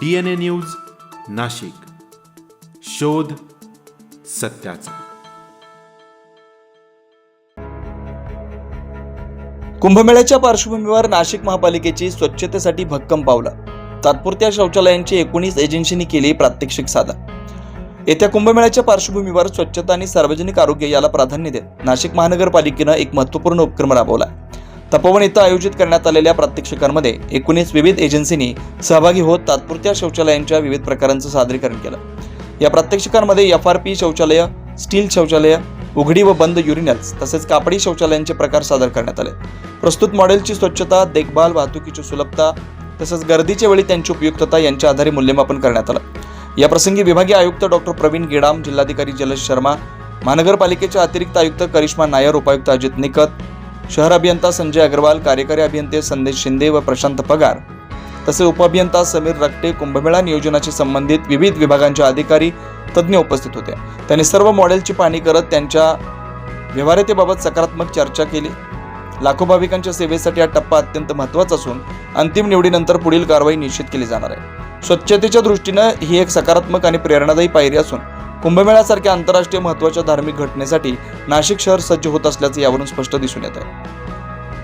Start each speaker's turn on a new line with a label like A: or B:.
A: D N A news Nashik. शोध सत्याचा.
B: कुंभमेळ्याच्या पार्श्वभूमीवर नाशिक महापालिकेची स्वच्छतेसाठी भक्कम पावलं. तात्पुरत्या शौचालयांची एकोणीस एजन्सींनी केली प्रात्यक्षिक साधा. येत्या कुंभमेळ्याच्या पार्श्वभूमीवर स्वच्छता आणि सार्वजनिक आरोग्य याला प्राधान्य देत नाशिक महानगरपालिकेनं एक महत्त्वपूर्ण उपक्रम राबवला तपोवन इथं आयोजित करण्यात आलेल्या प्रात्यक्षिकांमध्ये एकोणीस विविध एजन्सींनी सहभागी होत तात्पुरत्या शौचालयांच्या विविध प्रकारांचं सादरीकरण केलं. या प्रात्यक्षिकांमध्ये एफ आर पी शौचालय स्टील शौचालय उघडी व बंद युरिनल्स तसेच कापडी शौचालयांचे प्रकार सादर करण्यात आले. प्रस्तुत मॉडेलची स्वच्छता देखभाल वाहतुकीची सुलभता तसंच गर्दीच्या वेळी त्यांची उपयुक्तता यांच्या आधारे मूल्यमापन करण्यात आलं. या प्रसंगी विभागीय आयुक्त डॉक्टर प्रवीण गेडाम जिल्हाधिकारी जलज शर्मा महानगरपालिकेच्या अतिरिक्त आयुक्त करिश्मा नायर उपायुक्त अजित निकत शहर अभियंता संजय अग्रवाल कार्यकारी अभियंते संदेश शिंदे व प्रशांत पगार. तसे उपअभियंता समीर रक्टे कुंभमेळा नियोजनाशी संबंधित विविध विभागांचे अधिकारी तज्ज्ञ उपस्थित होते. त्यांनी सर्व मॉडेलची पाहणी करत त्यांच्या व्यवहार्यतेबाबत सकारात्मक चर्चा केली. लाखो भाविकांच्या सेवेसाठी हा टप्पा अत्यंत महत्त्वाचा असून अंतिम निवडीनंतर पुढील कारवाई निश्चित केली जाणार आहे. स्वच्छतेच्या दृष्टीनं ही एक सकारात्मक आणि प्रेरणादायी पायरी असून कुंभमेळ्यासारख्या आंतरराष्ट्रीय महत्त्वाच्या धार्मिक घटनेसाठी नाशिक शहर सज्ज होत असल्याचं यावरून स्पष्ट दिसून येत आहे.